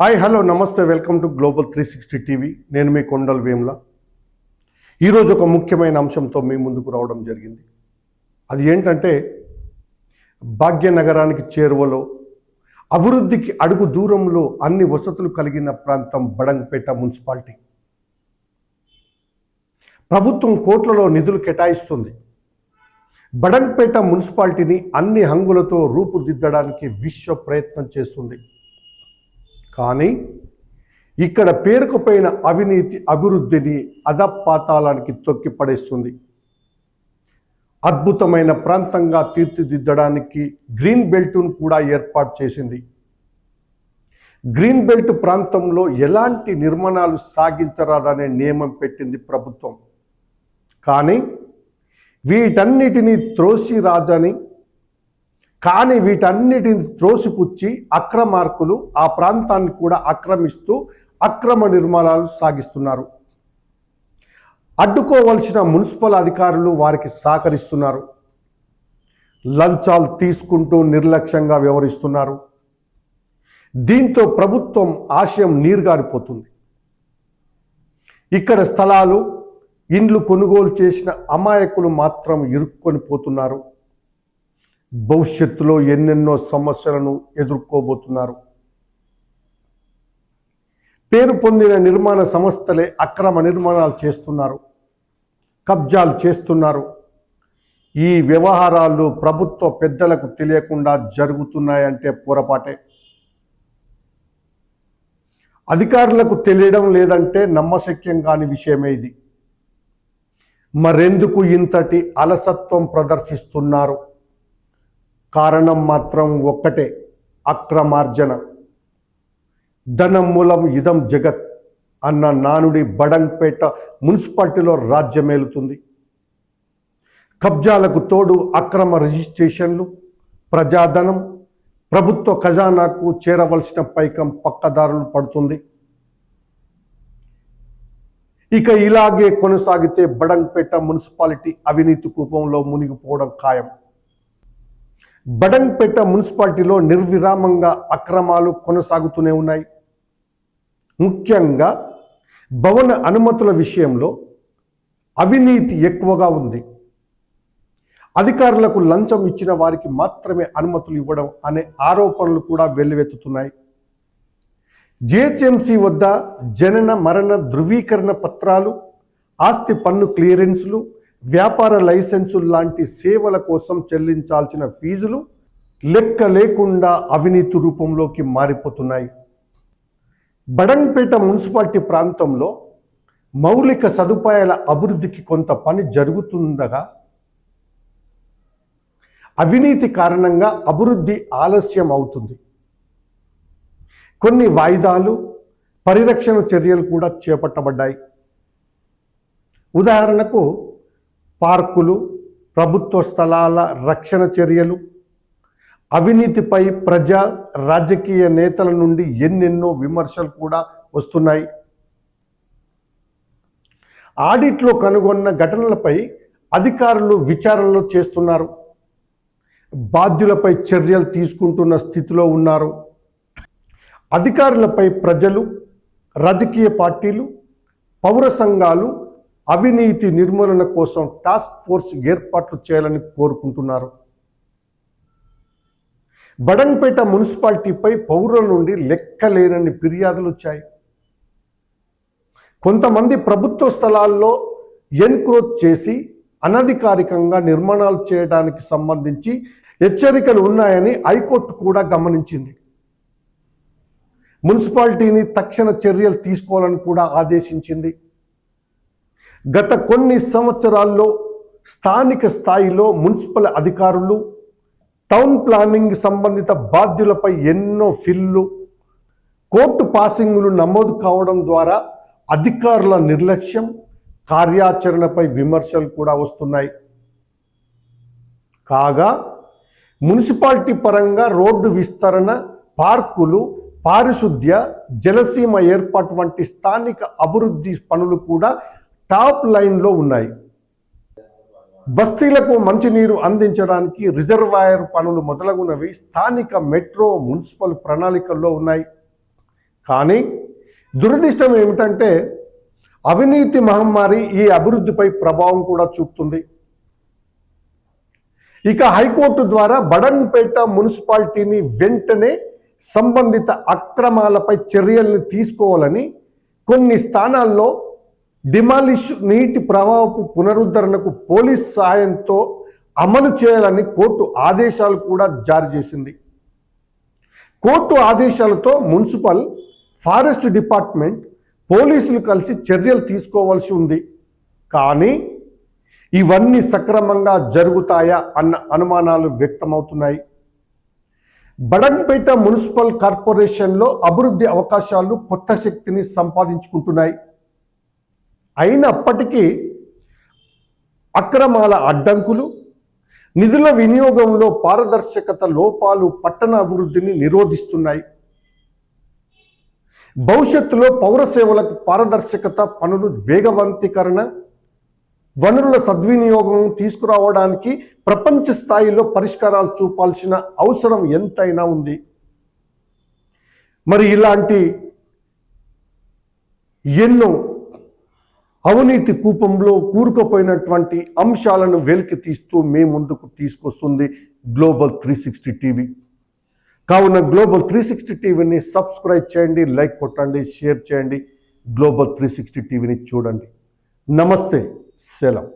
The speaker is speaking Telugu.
హాయ్ హలో నమస్తే welcome to global three sixty TV నేను మీ కొండల్ వేమ్ల. ఈరోజు ఒక ముఖ్యమైన అంశంతో మీ ముందుకు రావడం జరిగింది. అది ఏంటంటే భాగ్యనగరానికి చేరువలో అభివృద్ధికి అడుగు దూరంలో అన్ని వసతులు కలిగిన ప్రాంతం బడంగపేట మున్సిపాలిటీ. ప్రభుత్వం కోట్లలో నిధులు కేటాయిస్తుంది. బడంగపేట మున్సిపాలిటీని అన్ని హంగులతో రూపుదిద్దడానికి విశ్వ ప్రయత్నం చేస్తుంది. కానీ ఇక్కడ పేరుకుపోయిన అవినీతి అభివృద్ధిని అధపాతాళానికి తొక్కి పడేస్తుంది. అద్భుతమైన ప్రాంతంగా తీర్చిదిద్దడానికి గ్రీన్ బెల్ట్ను కూడా ఏర్పాటు చేసింది. గ్రీన్ బెల్ట్ ప్రాంతంలో ఎలాంటి నిర్మాణాలు సాగించరాదనే నియమం పెట్టింది ప్రభుత్వం. కానీ వీటన్నిటినీ త్రోసి రాజని కానీ వీటన్నిటిని త్రోసిపుచ్చి అక్రమార్కులు ఆ ప్రాంతాన్ని కూడా ఆక్రమిస్తూ అక్రమ నిర్మాణాలు సాగిస్తున్నారు. అడ్డుకోవలసిన మున్సిపల్ అధికారులు వారికి సహకరిస్తున్నారు. లంచాలు తీసుకుంటూ నిర్లక్ష్యంగా వ్యవహరిస్తున్నారు. దీంతో ప్రభుత్వం ఆశయం నీరుగారిపోతుంది. ఇక్కడ స్థలాలు ఇండ్లు కొనుగోలు చేసిన అమాయకులు మాత్రం ఇరుక్కొని పోతున్నారు. భవిష్యత్తులో ఎన్నెన్నో సమస్యలను ఎదుర్కోబోతున్నారు. పేరు పొందిన నిర్మాణ సంస్థలే అక్రమ నిర్మాణాలు చేస్తున్నారు. కబ్జాలు చేస్తున్నారు. ఈ వ్యవహారాలు ప్రభుత్వ పెద్దలకు తెలియకుండా జరుగుతున్నాయంటే పొరపాటే. అధికారులకు తెలియడం లేదంటే నమ్మశక్యం కాని విషయమే ఇది. మరెందుకు ఇంతటి అలసత్వం ప్రదర్శిస్తున్నారు? కారణం మాత్రం ఒక్కటే అక్రమార్జన. ధనం మూలం ఇదం జగత్ అన్న నానుడి బడంగ్పేట మున్సిపాలిటీలో రాజ్యమేలుతుంది కబ్జాలకు తోడు అక్రమ రిజిస్ట్రేషన్లు ప్రజాధనం ప్రభుత్వ ఖజానాకు చేరవలసిన పైకం పక్కదారులు పడుతుంది. ఇక ఇలాగే కొనసాగితే బడంగ్పేట మున్సిపాలిటీ అవినీతి కూపంలో మునిగిపోవడం ఖాయం. బడంపేట మున్సిపాలిటీలో నిర్విరామంగా అక్రమాలు కొనసాగుతూనే ఉన్నాయి. ముఖ్యంగా భవన అనుమతుల విషయంలో అవినీతి ఎక్కువగా ఉంది. అధికారులకు లంచం ఇచ్చిన వారికి మాత్రమే అనుమతులు ఇవ్వడం అనే ఆరోపణలు కూడా వెల్లువెత్తుతున్నాయి. జిహెచ్ఎంసి వద్ద జనన మరణ ధృవీకరణ పత్రాలు ఆస్తి పన్ను క్లియరెన్స్లు వ్యాపార లైసెన్సులు లాంటి సేవల కోసం చెల్లించాల్సిన ఫీజులు లెక్క లేకుండా అవినీతి రూపంలోకి మారిపోతున్నాయి. బడంపేట మున్సిపాలిటీ ప్రాంతంలో మౌలిక సదుపాయాల అభివృద్ధికి కొంత పని జరుగుతుండగా అవినీతి కారణంగా అభివృద్ధి ఆలస్యం అవుతుంది. కొన్ని వాయిదాలు పరిరక్షణ చర్యలు కూడా చేపట్టబడ్డాయి. ఉదాహరణకు పార్కులు ప్రభుత్వ స్థలాల రక్షణ చర్యలు అవినీతిపై ప్రజా రాజకీయ నేతల నుండి ఎన్నెన్నో విమర్శలు కూడా వస్తున్నాయి. ఆడిట్లో కనుగొన్న ఘటనలపై అధికారులు విచారణలు చేస్తున్నారు. బాధ్యులపై చర్యలు తీసుకుంటున్న స్థితిలో ఉన్నారు. అధికారులపై ప్రజలు రాజకీయ పార్టీలు పౌర సంఘాలు అవినీతి నిర్మూలన కోసం టాస్క్ ఫోర్స్ ఏర్పాట్లు చేయాలని కోరుకుంటున్నారు. బడంపేట మున్సిపాలిటీపై పౌరుల నుండి లెక్కలేనన్ని ఫిర్యాదులు వచ్చాయి. కొంతమంది ప్రభుత్వ స్థలాల్లో ఎన్క్రోచ్ చేసి అనధికారికంగా నిర్మాణాలు చేయడానికి సంబంధించి హెచ్చరికలు ఉన్నాయని హైకోర్టు కూడా గమనించింది. మున్సిపాలిటీని తక్షణ చర్యలు తీసుకోవాలని కూడా ఆదేశించింది. గత కొన్ని సంవత్సరాల్లో స్థానిక స్థాయిలో మున్సిపల్ అధికారులు టౌన్ ప్లానింగ్ సంబంధిత బాధ్యులపై ఎన్నో ఫిల్లు కోర్టు పాసింగ్లు నమోదు కావడం ద్వారా అధికారుల నిర్లక్ష్యం కార్యాచరణపై విమర్శలు కూడా వస్తున్నాయి. కాగా మున్సిపాలిటీ పరంగా రోడ్డు విస్తరణ పార్కులు పారిశుద్ధ్య జలసీమ ఏర్పాటు వంటి స్థానిక అభివృద్ధి పనులు కూడా టాప్ లైన్లో ఉన్నాయి. బస్తీలకు మంచినీరు అందించడానికి రిజర్వాయర్ పనులు మొదలగునవి స్థానిక మెట్రో మున్సిపల్ ప్రణాళికల్లో ఉన్నాయి. కానీ దురదృష్టం ఏమిటంటే అవినీతి మహమ్మారి ఈ అభివృద్ధిపై ప్రభావం కూడా చూపుతుంది. ఇక హైకోర్టు ద్వారా బడన్పేట మున్సిపాలిటీని వెంటనే సంబంధిత అక్రమాలపై చర్యల్ని తీసుకోవాలని కొన్ని స్థానాల్లో డిమాలిష్ నీటి ప్రవాహపు పునరుద్ధరణకు పోలీస్ సాయంతో అమలు చేయాలని కోర్టు ఆదేశాలు కూడా జారీ చేసింది. కోర్టు ఆదేశాలతో మున్సిపల్ ఫారెస్ట్ డిపార్ట్మెంట్ పోలీసులు కలిసి చర్యలు తీసుకోవాల్సి ఉంది. కానీ ఇవన్నీ సక్రమంగా జరుగుతాయా అన్న అనుమానాలు వ్యక్తమవుతున్నాయి. బడంపేట మున్సిపల్ కార్పొరేషన్లో అభివృద్ధి అవకాశాలు కొత్త శక్తిని సంపాదించుకుంటున్నాయి. అయినప్పటికీ అక్రమాల అడ్డంకులు నిధుల వినియోగంలో పారదర్శకత లోపాలు పట్టణ అభివృద్ధిని నిరోధిస్తున్నాయి. భవిష్యత్తులో పౌర సేవలకు పారదర్శకత పనులు వేగవంతీకరణ వనరుల సద్వినియోగం తీసుకురావడానికి ప్రపంచ స్థాయిలో పరిష్కారాలు చూపాల్సిన అవసరం ఎంతైనా ఉంది. మరి ఇలాంటి ఎన్నో అవినీతి కూపంలో కూరుకుపోయినటువంటి అంశాలను వెలికి తీస్తూ మీ ముందుకు తీసుకొస్తుంది గ్లోబల్ త్రీ సిక్స్టీ టీవీ కావున గ్లోబల్ త్రీ సిక్స్టీ టీవీని సబ్స్క్రైబ్ చేయండి లైక్ కొట్టండి షేర్ చేయండి. గ్లోబల్ త్రీ సిక్స్టీ టీవీని చూడండి. నమస్తే సెలవు.